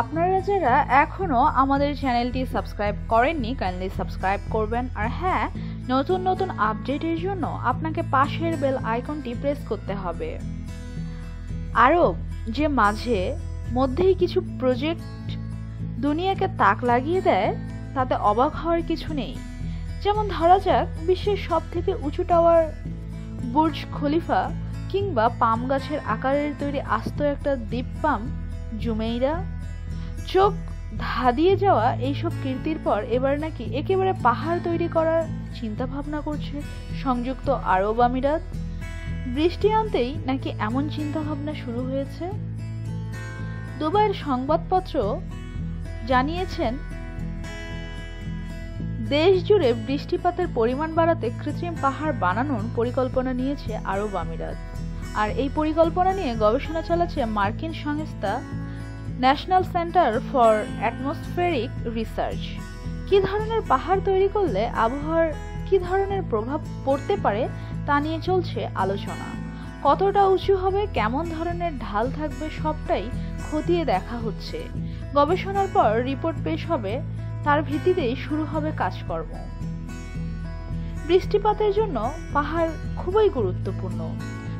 আপনারা যারা এখনও আমাদের চ্যানেলটি সাবস্ক্রাইব করেননি কাইন্ডলি সাবস্ক্রাইব করবেন। আর হ্যাঁ নতুন নতুন আপডেটের জন্য আপনাকে পাশের বেল আইকনটি প্রেস করতে হবে। আরব যে মাঝে মধ্যেই কিছু প্রজেক্ট দুনিয়াকে তাক লাগিয়ে দেয়, তাতে অবাক হওয়ার কিছু নেই। যেমন ধরা যাক, বিশ্বের সব থেকে উঁচু টাওয়ার, বুর্জ খলিফা কিংবা পাম গাছের আকারের তৈরি আস্ত একটা দ্বীপ পাম জুমেইরা চোখ ধাঁধিয়ে যাওয়া এইসব কীর্তির পর এবার নাকি একেবারে পাহাড় তৈরি করার চিন্তা ভাবনা করছে সংযুক্ত আরব আমিরাত। বৃষ্টি আনতেই নাকি এমন চিন্তা ভাবনা শুরু হয়েছে। দুবাইয়ের সংবাদপত্র জানিয়েছেন, দেশ জুড়ে বৃষ্টিপাতের পরিমাণ বাড়াতে কৃত্রিম পাহাড় বানানোর পরিকল্পনা নিয়েছে আরব আমিরাত। আর এই পরিকল্পনা নিয়ে গবেষণা চালাচ্ছে মার্কিন সংস্থা national centre for atmospheric research. কি ধরনের পাহাড় তৈরি করলে আবহাওয়ার কি ধরনের প্রভাব পড়তে পারে তা নিয়ে চলছে আলোচনা। কতটা উঁচু হবে, কেমন ধরনের ঢাল থাকবে সবটাই খতিয়ে দেখা হচ্ছে। গবেষণার পর রিপোর্ট পেশ হবে, তার ভিত্তিতেই শুরু হবে কাজকর্ম। বৃষ্টিপাতের জন্য পাহাড় খুবই গুরুত্বপূর্ণ।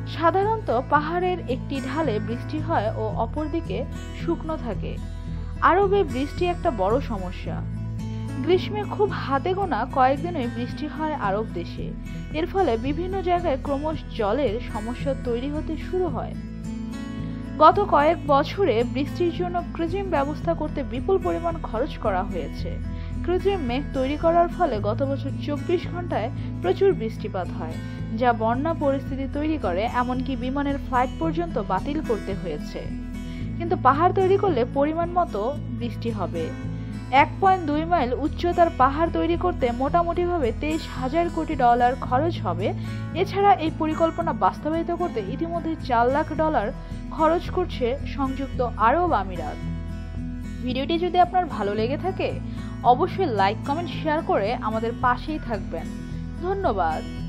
সাধারণত পাহাড়ের একটি ঢালে বৃষ্টি হয় ও অপরদিকে শুকনো থাকে। আরবে বৃষ্টি একটা বড় সমস্যা। গ্রীষ্মে খুব হাতে গোনা কয়েকদিনই বৃষ্টি হয় আরব দেশে। এর ফলে বিভিন্ন জায়গায় ক্রমশ জলের সমস্যা তৈরি হতে শুরু হয়। গত কয়েক বছরে বৃষ্টির জন্য কৃত্রিম ব্যবস্থা করতে বিপুল পরিমাণ খরচ করা হয়েছে। কৃত্রিম মেঘ তৈরি করার ফলে গত বছর চব্বিশ ঘন্টায় প্রচুর বৃষ্টিপাত হয়, যা বন্যা পরিস্থিতি তৈরি করে, এমনকি বিমানের ফ্লাইট পর্যন্ত বাতিল করতে হয়েছে। কিন্তু পাহাড় তৈরি করলে পরিমাণ মতো বৃষ্টি হবে। এক পয়েন্ট দুই মাইল উচ্চতার পাহাড় তৈরি করতে মোটামুটিভাবে তেইশ হাজার কোটি ডলার খরচ হবে। এছাড়া এই পরিকল্পনা বাস্তবায়িত করতে ইতিমধ্যে চার লাখ ডলার খরচ করছে সংযুক্ত আরব আমিরাত। ভিডিওটি যদি আপনার ভালো লেগে থাকে অবশ্যই লাইক কমেন্ট শেয়ার করে আমাদের পাশেই থাকবেন। ধন্যবাদ।